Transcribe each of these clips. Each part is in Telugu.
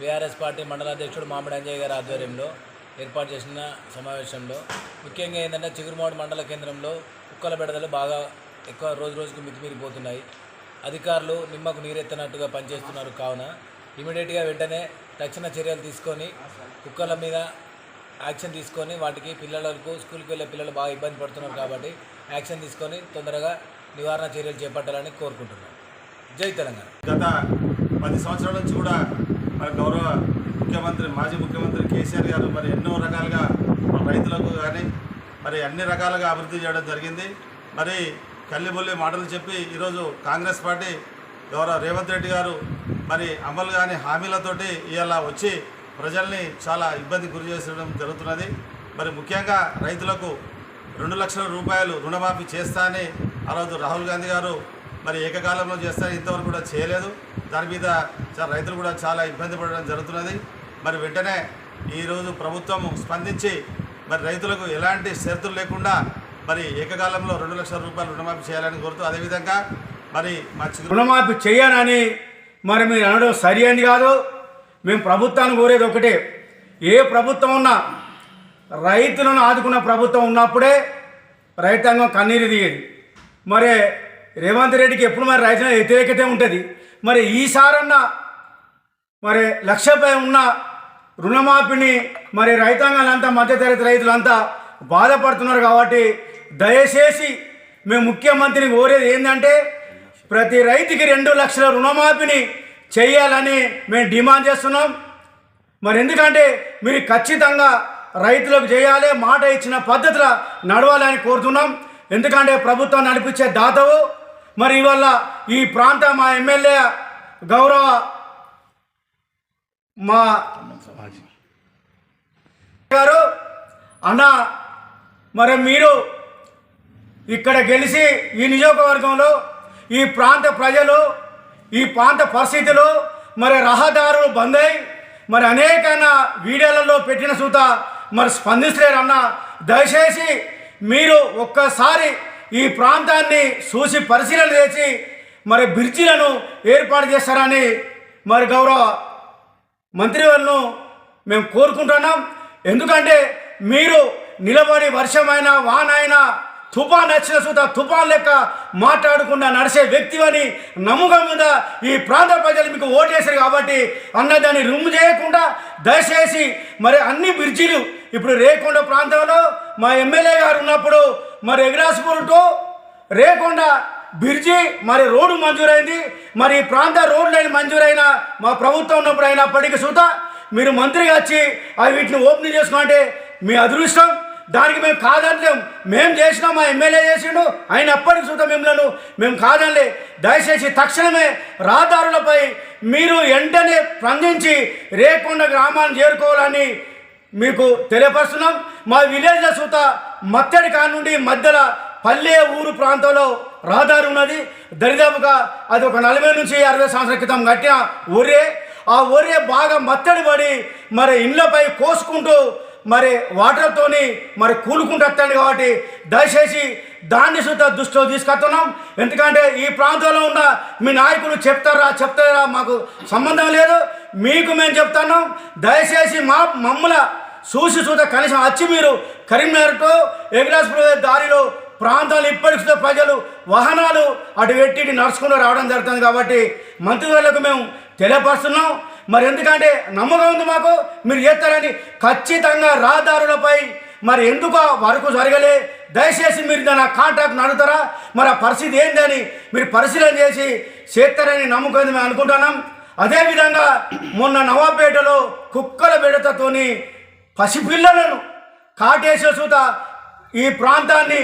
పార్టీ మండల అధ్యక్షుడు మామిడి అంజయ్య గారి ఆధ్వర్యంలో ఏర్పాటు చేసిన సమావేశంలో. ముఖ్యంగా ఏంటంటే చిగురుమాడు మండల కేంద్రంలో కుక్కల బెడదలు బాగా ఎక్కువ రోజు రోజుకు మితిమీరిపోతున్నాయి. అధికారులు నిమ్మకు నీరెత్తనట్టుగా పనిచేస్తున్నారు కావున ఇమీడియట్గా వెంటనే తక్షణ చర్యలు తీసుకొని కుక్కల మీద యాక్షన్ తీసుకొని వాటికి పిల్లలకు స్కూల్కి వెళ్ళే పిల్లలు బాగా ఇబ్బంది పడుతున్నారు కాబట్టి యాక్షన్ తీసుకొని తొందరగా నివారణ చర్యలు చేపట్టాలని కోరుకుంటున్నాను జై తెలంగాణ. గత పది సంవత్సరాల నుంచి కూడా మరి గౌరవ ముఖ్యమంత్రి మాజీ ముఖ్యమంత్రి కేసీఆర్ గారు మరి ఎన్నో రకాలుగా రైతులకు కానీ మరి అన్ని రకాలుగా అభివృద్ధి చేయడం జరిగింది. మరి కల్లిబొల్లి మాటలు చెప్పి ఈరోజు కాంగ్రెస్ పార్టీ గౌరవ రేవంత్ రెడ్డి గారు మరి అమలు కాని హామీలతోటి ఇవాళ వచ్చి ప్రజల్ని చాలా ఇబ్బంది గురి చేసడం జరుగుతున్నది. మరి ముఖ్యంగా రైతులకు రెండు లక్షల రూపాయలు రుణమాఫీ చేస్తా అని ఆ రోజు రాహుల్ గాంధీ గారు మరి ఏకకాలంలో చేస్తారు ఇంతవరకు కూడా చేయలేదు. దాని మీద చాలా రైతులు కూడా చాలా ఇబ్బంది పడడం జరుగుతున్నది. మరి వెంటనే ఈరోజు ప్రభుత్వం స్పందించి మరి రైతులకు ఎలాంటి షరతులు లేకుండా మరి ఏకకాలంలో రెండు లక్షల రూపాయలు రుణమాఫీ చేయాలని కోరుతూ అదేవిధంగా మరి మా రుణమాఫీ చేయనని మరి మీరు అనడం సరి అని కాదు. మేము ప్రభుత్వాన్ని కోరేది ఒకటే. ఏ ప్రభుత్వం ఉన్నా రైతులను ఆదుకున్న ప్రభుత్వం ఉన్నప్పుడే రైతాంగం కన్నీరు దిగేది మరి రేవంత్ రెడ్డికి ఎప్పుడు మరి రైతుల వ్యతిరేకత ఉంటుంది? మరి ఈసారన్నా మరి లక్షపై ఉన్న రుణమాఫీని మరి రైతాంగాలంతా మధ్యతరగతి రైతులంతా బాధపడుతున్నారు కాబట్టి దయచేసి మేము ముఖ్యమంత్రిని కోరేది ఏంటంటే ప్రతి రైతుకి రెండు లక్షల రుణమాఫీని చేయాలని మేము డిమాండ్ చేస్తున్నాం. మరి ఎందుకంటే మీరు ఖచ్చితంగా రైతులకు చేయాలి మాట ఇచ్చిన పద్ధతిలో నడవాలని కోరుతున్నాం. ఎందుకంటే ప్రభుత్వం నడిపించే దాతవు. మరి ఇవాళ ఈ ప్రాంత మా ఎమ్మెల్యే గౌరవ మా గారు అన్న మరి మీరు ఇక్కడ గెలిచి ఈ నియోజకవర్గంలో ఈ ప్రాంత ప్రజలు ఈ ప్రాంత పరిస్థితులు మరి రహదారులు బంద్ అయి మరి అనేక వీడియోలలో పెట్టిన సూత మరి స్పందించలేరు అన్న దయచేసి మీరు ఒక్కసారి ఈ ప్రాంతాన్ని చూసి పరిశీలన చేసి మరి బ్రిడ్జిలను ఏర్పాటు చేస్తారని మరి గౌరవ మంత్రివర్ను మేము కోరుకుంటున్నాం. ఎందుకంటే మీరు నిలబడి వర్షమైన వానైనా తుఫాన్ వచ్చిన సుత తుఫాన్ లెక్క మాట్లాడకుండా నడిచే వ్యక్తివని నమ్మకం మీద ఈ ప్రాంత ప్రజలు మీకు ఓటేశారు కాబట్టి అన్న దాన్ని రుమ్ము చేయకుండా దయచేసి మరి అన్ని బ్రిడ్జిలు ఇప్పుడు రేకొండ ప్రాంతంలో మా ఎమ్మెల్యే గారు ఉన్నప్పుడు మరి ఎగ్రాస్పూర్ టు రేకొండ బ్రిడ్జి మరి రోడ్డు మంజూరైంది. మరి ఈ ప్రాంత రోడ్లు మంజూరైన మా ప్రభుత్వం ఉన్నప్పుడు అయినప్పటికీ సుత మీరు మంత్రిగా వచ్చి అవి వీటిని ఓపెన్ చేసుకుంటే మీ అదృష్టం. దానికి మేము కాదనలేం మేము చేసినాం మా ఎమ్మెల్యే చేసిండు. ఆయన సుత మిమ్మల్ని మేము కాదనలే దయచేసి తక్షణమే రహదారులపై మీరు వెంటనే స్పందించి రేకొండ గ్రామాన్ని చేరుకోవాలని మీకు తెలియపరుస్తున్నాం. మా విలేజ్ల సుత మత్తడి కానుండి మధ్యలో పల్లె ఊరు ప్రాంతంలో రహదారి ఉన్నది. దరిదాపుగా అది ఒక నలభై నుంచి అరవై సంవత్సరాల క్రితం కట్టిన ఒరే ఆ ఒరే బాగా మత్తడి పడి మరి ఇండ్లపై కోసుకుంటూ మరి వాటర్తోని మరి కూలుకుంటూ వస్తాడు కాబట్టి దయచేసి దాన్ని శుద్ధ దృష్టిలో తీసుకొస్తున్నాం. ఎందుకంటే ఈ ప్రాంతంలో ఉన్న మీ నాయకులు చెప్తారా చెప్తారా మాకు సంబంధం లేదు. మీకు మేము చెప్తున్నాం. దయచేసి మా మమ్మల చూసి చూత కనీసం వచ్చి మీరు కరీంనగర్ టు ఎగ్రాస్పూర్ దారిలో ప్రాంతాలు ఇప్పటికీ ప్రజలు వాహనాలు అటు పెట్టి ఇటు నడుచుకుంటూ రావడం జరుగుతుంది కాబట్టి మంత్రివర్లకు మేము తెలియపరుస్తున్నాం. మరి ఎందుకంటే నమ్మకం ఉంది మాకు మీరు చేస్తారని ఖచ్చితంగా రహదారులపై మరి ఎందుకు వరకు జరగలే? దయచేసి మీరు దాని కాంట్రాక్ట్ నడుతారా మరి ఆ పరిస్థితి ఏందని మీరు పరిశీలన చేసి చేస్తారని నమ్మకం ఉంది మేము అనుకుంటున్నాం. అదేవిధంగా మొన్న నవాపేటలో కుక్కల బెడతతోని పసిపిల్లలను కాటేసే సుత ఈ ప్రాంతాన్ని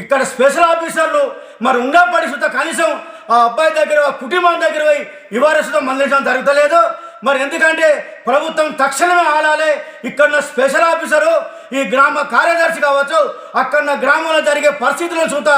ఇక్కడ స్పెషల్ ఆఫీసర్లు మరి ఉన్నప్పటి సుత కనీసం ఆ అబ్బాయి దగ్గర కుటుంబం దగ్గర పోయి ఇవాళ సుత మందించడం జరుగుతలేదు. మరి ఎందుకంటే ప్రభుత్వం తక్షణమే ఆడాలి ఇక్కడ స్పెషల్ ఆఫీసరు ఈ గ్రామ కార్యదర్శి కావచ్చు అక్కడ ఉన్న గ్రామంలో జరిగే పరిస్థితులను చూత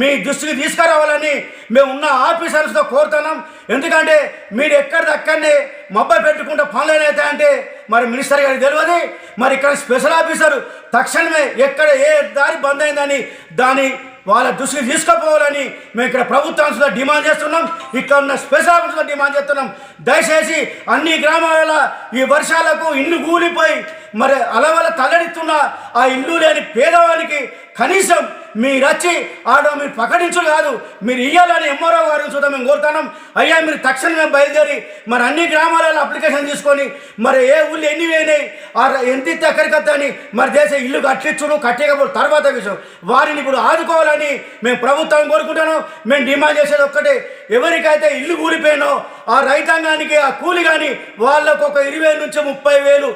మీ దృష్టికి తీసుకురావాలని మేము ఉన్న ఆఫీసర్స్తో కోరుతున్నాం. ఎందుకంటే మీరు ఎక్కడిదక్కడనే మబ్బ పెట్టుకుంటే పనులు అయితే అంటే మరి మినిస్టర్ గారికి తెలియదు. మరి ఇక్కడ స్పెషల్ ఆఫీసర్ తక్షణమే ఎక్కడ ఏ దారి బంద్ అయిందని దాని వాళ్ళ దృష్టికి తీసుకుపోవాలని మేము ఇక్కడ ప్రభుత్వాంశంలో డిమాండ్ చేస్తున్నాం. ఇక్కడ ఉన్న స్పెషల్ ఆఫీసులో డిమాండ్ చేస్తున్నాం. దయచేసి అన్ని గ్రామాల ఈ వర్షాలకు ఇల్లు కూలిపోయి మరి అలవల తల్లడిస్తున్న ఆ ఇల్లు లేని పేదవానికి కనీసం మీరు వచ్చి ఆడ మీరు ప్రకటించడం కాదు. మీరు ఇయ్యాలని ఎంఆర్ఓ గారిని చూద్దాం మేము కోరుతున్నాం. అయ్యా మీరు తక్షణమే బయలుదేరి మరి అన్ని గ్రామాలలో అప్లికేషన్ తీసుకొని మరి ఏ ఊళ్ళు ఎన్ని వేయినాయి ఆ ఎంత ఎక్కడికత్త అని మరి దేశ ఇల్లు కట్టించుడు కట్టేకపోతే తర్వాత విషయం వారిని ఇప్పుడు ఆదుకోవాలని మేము ప్రభుత్వం కోరుకుంటున్నాం. మేము డిమాండ్ చేసేది ఒక్కటే. ఎవరికైతే ఇల్లు కూలిపోయినో ఆ రైతాంగానికి ఆ కూలి కానీ వాళ్ళకు ఒక ఇరవై నుంచి ముప్పై వేలు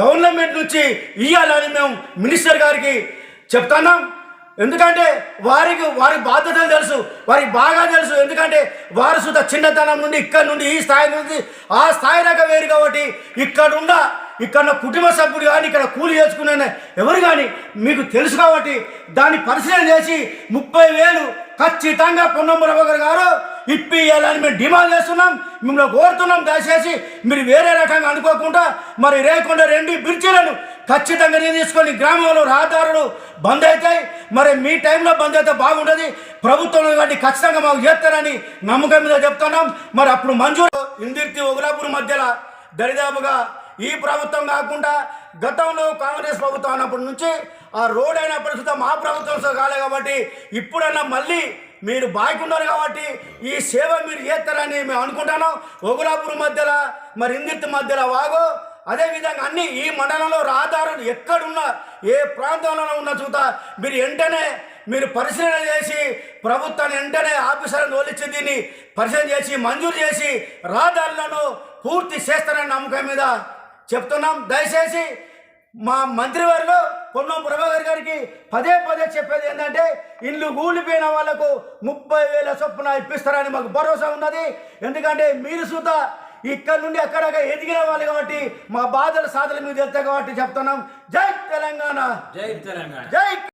గవర్నమెంట్ నుంచి ఇవ్వాలని మేము మినిస్టర్ గారికి చెప్తున్నాం. ఎందుకంటే వారికి వారి బాధ్యతలు తెలుసు వారికి బాగా తెలుసు. ఎందుకంటే వారు సుత చిన్నతనం నుండి ఇక్కడ నుండి ఈ స్థాయి నుండి ఆ స్థాయి దాకా వేరు కాబట్టి ఇక్కడున్న ఇక్కడ ఉన్న కుటుంబ సభ్యుడు కానీ ఇక్కడ కూలి చేసుకునే ఎవరు కానీ మీకు తెలుసు కాబట్టి దాన్ని పరిశీలన చేసి ముప్పై వేలు ఖచ్చితంగా పొన్నం గారు ఇప్పియాలని మేము డిమాండ్ చేస్తున్నాం. మిమ్మల్ని కోరుతున్నాం. దయచేసి మీరు వేరే రకంగా అనుకోకుండా మరి రేకుండా రెండు బ్రిడ్జీలను ఖచ్చితంగా నేను తీసుకొని గ్రామంలో రహదారులు బంద్ అవుతాయి. మరి మీ టైంలో బంద్ అయితే బాగుంటుంది. ప్రభుత్వం కాబట్టి ఖచ్చితంగా మాకు చేస్తారని నమ్మకం మీద చెప్తున్నాం. మరి అప్పుడు మంజూరు ఇందిర్తి ఉగ్రాపూర్ మధ్యలో దరిదాపుగా ఈ ప్రభుత్వం కాకుండా గతంలో కాంగ్రెస్ ప్రభుత్వం అన్నప్పటి నుంచి ఆ రోడ్ అయినప్పటి సుతా మా ప్రభుత్వం కాలే కాబట్టి ఇప్పుడన్నా మళ్ళీ మీరు బాగున్నారు కాబట్టి ఈ సేవ మీరు చేస్తారని మేము అనుకుంటున్నాం ఒగులాపూర్ మధ్యలో మరి ఇందిర్తి మధ్యలో వాగో. అదేవిధంగా అన్ని ఈ మండలంలో రహదారులు ఎక్కడున్నా ఏ ప్రాంతంలో ఉన్న చూత మీరు వెంటనే మీరు పరిశీలన చేసి ప్రభుత్వాన్ని వెంటనే ఆఫీసర్లను తోలిచ్చి దీన్ని పరిశీలన చేసి మంజూరు చేసి రహదారులను పూర్తి చేస్తారని నమ్మకం మీద చెప్తున్నాం. దయచేసి మా మంత్రివారిలో పొన్నం ప్రభాకర్ గారికి పదే పదే చెప్పేది ఏంటంటే ఇల్లు కూలిపోయిన వాళ్ళకు ముప్పై వేల చొప్పున ఇప్పిస్తారని మాకు భరోసా ఉన్నది. ఎందుకంటే మీరు సుత ఇక్కడ నుండి అక్కడ ఎదిగిన వాళ్ళు కాబట్టి మా బాధల సాధన మీకు తెలుస్తాయి కాబట్టి చెప్తున్నాం. జై తెలంగాణ. జై తెలంగాణ. జై